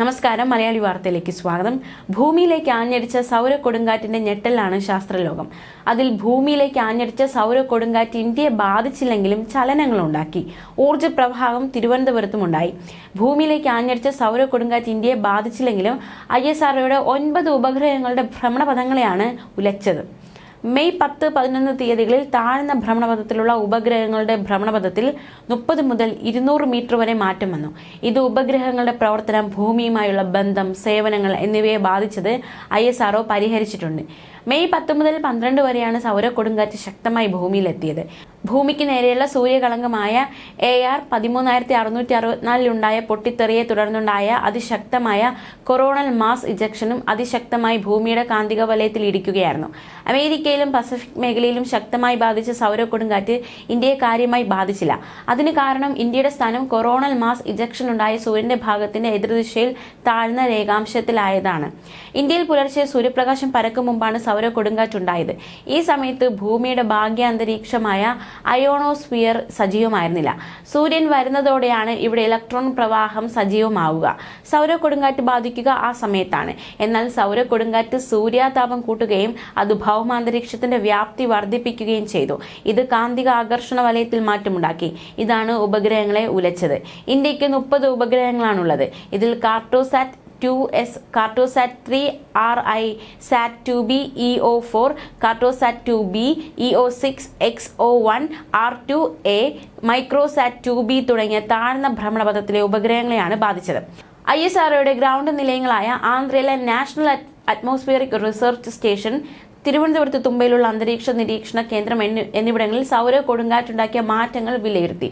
നമസ്കാരം മലയാളി വാർത്തയിലേക്ക് സ്വാഗതം. ഭൂമിയിലേക്ക് ആഞ്ഞടിച്ച സൗര കൊടുങ്കാറ്റിന്റെ ഞെട്ടലാണ് ശാസ്ത്രലോകം. അതിൽ ഭൂമിയിലേക്ക് ആഞ്ഞടിച്ച സൗര കൊടുങ്കാറ്റ് ഇന്ത്യയെ ബാധിച്ചില്ലെങ്കിലും ചലനങ്ങളുണ്ടാക്കി ഊർജ പ്രവാഹം തിരുവനന്തപുരത്തുമുണ്ടായി ഭൂമിയിലേക്ക് ആഞ്ഞടിച്ച സൗര കൊടുങ്കാറ്റ് ഇന്ത്യയെ ബാധിച്ചില്ലെങ്കിലും ഐ എസ് ആർഒയുടെ ഒൻപത് ഉപഗ്രഹങ്ങളുടെ ഭ്രമണപഥങ്ങളെയാണ് ഉലച്ചത്. മെയ് പത്ത് പതിനൊന്ന് തീയതികളിൽ താഴ്ന്ന ഭ്രമണപഥത്തിലുള്ള ഉപഗ്രഹങ്ങളുടെ ഭ്രമണപഥത്തിൽ മുപ്പത് മുതൽ ഇരുന്നൂറ് മീറ്റർ വരെ മാറ്റം വന്നു. ഇത് ഉപഗ്രഹങ്ങളുടെ പ്രവർത്തനം ഭൂമിയുമായുള്ള ബന്ധം സേവനങ്ങൾ എന്നിവയെ ബാധിച്ചത് ഐ പരിഹരിച്ചിട്ടുണ്ട്. മെയ് പത്ത് മുതൽ പന്ത്രണ്ട് വരെയാണ് സൗര കൊടുങ്കാറ്റ് ശക്തമായി ഭൂമിയിലെത്തിയത്. ഭൂമിക്ക് നേരെയുള്ള സൂര്യകളങ്കമായ എ ആർ പതിമൂന്നായിരത്തി അറുന്നൂറ്റി അറുപത്തിനാലിലുണ്ടായ പൊട്ടിത്തെറിയെ തുടർന്നുണ്ടായ അതിശക്തമായ കൊറോണൽ മാസ് ഇജക്ഷനും അതിശക്തമായി ഭൂമിയുടെ കാന്തിക വലയത്തിൽ ഇടിക്കുകയായിരുന്നു. അമേരിക്കയിലും പസഫിക് മേഖലയിലും ശക്തമായി ബാധിച്ച സൗര കൊടുങ്കാറ്റ് ഇന്ത്യയെ കാര്യമായി ബാധിച്ചില്ല. അതിന് കാരണം ഇന്ത്യയുടെ സ്ഥാനം കൊറോണൽ മാസ് ഇജക്ഷൻ ഉണ്ടായ സൂര്യന്റെ ഭാഗത്തിന്റെ എതിർദിശയിൽ താഴ്ന്ന രേഖാംശത്തിലായതാണ്. ഇന്ത്യയിൽ പുലർച്ചെ സൂര്യപ്രകാശം പരക്കും മുമ്പാണ് സൗര കൊടുങ്കാറ്റുണ്ടായത് ഈ സമയത്ത് ഭൂമിയുടെ ഭാഗ്യ അന്തരീക്ഷമായ അയോണോസ്ഫിയർ സജീവമായിരുന്നില്ല. സൂര്യൻ വരുന്നതോടെയാണ് ഇവിടെ ഇലക്ട്രോൺ പ്രവാഹം സജീവമാവുക. സൗര കൊടുങ്കാറ്റ് ബാധിക്കുക ആ സമയത്താണ്. എന്നാൽ സൗര കൊടുങ്കാറ്റ് സൂര്യാതാപം കൂട്ടുകയും അത് ഭൗമാന്തരീക്ഷത്തിന്റെ വ്യാപ്തി വർദ്ധിപ്പിക്കുകയും ചെയ്തു. ഇത് കാന്തിക ആകർഷണ വലയത്തിൽ മാറ്റമുണ്ടാക്കി. ഇതാണ് ഉപഗ്രഹങ്ങളെ ഉലച്ചത്. ഇന്ത്യയ്ക്ക് മുപ്പത് ഉപഗ്രഹങ്ങളാണുള്ളത്. ഇതിൽ Cartosat two S Cartosat three R I sat two B E O four Cartosat two B E O six X O one R two A Microsat two B തുടങ്ങിയ താഴ്ന്ന ഭ്രമണപഥത്തിലെ ഉപഗ്രഹങ്ങളെയാണ് ബാധിച്ചത്. ഐ എസ് ആർഒയുടെ ഗ്രൗണ്ട് നിലയങ്ങളായ ആന്ധ്രയിലെ national Atmospheric Research Station തിരുവനന്തപുരത്ത് തുമ്പയിലുള്ള അന്തരീക്ഷ നിരീക്ഷണ കേന്ദ്രം എന്നിവിടങ്ങളിൽ സൗര കൊടുങ്കാറ്റുണ്ടാക്കിയ മാറ്റങ്ങൾ വിലയിരുത്തി.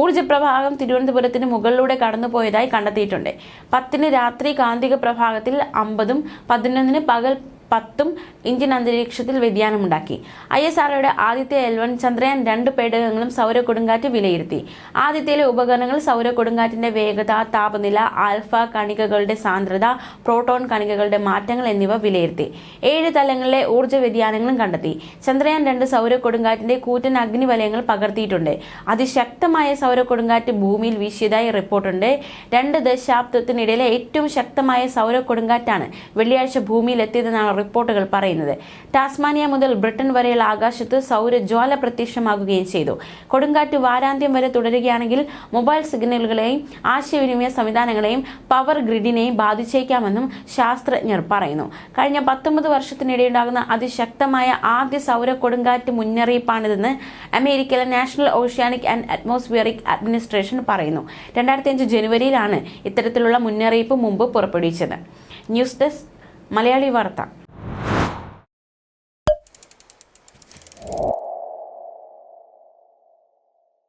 ഊർജ പ്രവാഹം തിരുവനന്തപുരത്തിന് മുകളിലൂടെ കടന്നുപോയതായി കണ്ടെത്തിയിട്ടുണ്ട്. പത്തിന് രാത്രി കാന്തിക പ്രഭാഗത്തിൽ അമ്പതും പതിനൊന്നിന് പകൽ പത്തും ഇന്ത്യൻ അന്തരീക്ഷത്തിൽ വ്യതിയാനമുണ്ടാക്കി. ഐ എസ് ആർഒയുടെ ആദ്യത്തെ എൽ വൺ ചന്ദ്രയാൻ രണ്ട് പേടകങ്ങളും സൗര കൊടുങ്കാറ്റ് വിലയിരുത്തി. ആദ്യത്തിലെ ഉപകരണങ്ങൾ സൗര കൊടുങ്കാറ്റിന്റെ വേഗത താപനില ആൽഫ കണികകളുടെ സാന്ദ്രത പ്രോട്ടോൺ കണികകളുടെ മാറ്റങ്ങൾ എന്നിവ വിലയിരുത്തി. ഏഴ് തലങ്ങളിലെ ഊർജ വ്യതിയാനങ്ങളും കണ്ടെത്തി. ചന്ദ്രയാൻ രണ്ട് സൗര കൊടുങ്കാറ്റിന്റെ കൂറ്റൻ അഗ്നിവലയങ്ങൾ പകർത്തിയിട്ടുണ്ട്. അതിശക്തമായ സൗര കൊടുങ്കാറ്റ് ഭൂമിയിൽ വീശിയതായി റിപ്പോർട്ടുണ്ട്. രണ്ട് ദശാബ്ദത്തിനിടയിലെ ഏറ്റവും ശക്തമായ സൗര കൊടുങ്കാറ്റാണ് വെള്ളിയാഴ്ച ഭൂമിയിൽ എത്തിയതെന്നാണ് റിപ്പോർട്ടുകൾ പറയുന്നത്. ടാസ്മാനിയ മുതൽ ബ്രിട്ടൻ വരെയുള്ള ആകാശത്ത് സൗരജ്വാല പ്രത്യക്ഷമാകുകയും ചെയ്തു. കൊടുങ്കാറ്റ് വാരാന്ത്യം വരെ തുടരുകയാണെങ്കിൽ മൊബൈൽ സിഗ്നലുകളെയും ആശയവിനിമയ സംവിധാനങ്ങളെയും പവർ ഗ്രിഡിനെയും ബാധിച്ചേക്കാമെന്നും ശാസ്ത്രജ്ഞർ പറയുന്നു. കഴിഞ്ഞ പത്തൊമ്പത് വർഷത്തിനിടെയുണ്ടാകുന്ന അതിശക്തമായ ആദ്യ സൗര കൊടുങ്കാറ്റ് മുന്നറിയിപ്പാണിതെന്ന് അമേരിക്കയിലെ national oceanic and atmospheric administration പറയുന്നു. രണ്ടായിരത്തി അഞ്ച് ജനുവരിയിലാണ് ഇത്തരത്തിലുള്ള മുന്നറിയിപ്പ് മുമ്പ് പുറപ്പെടുവിച്ചത്. ന്യൂസ് ഡെസ്ക് മലയാളി വാർത്ത.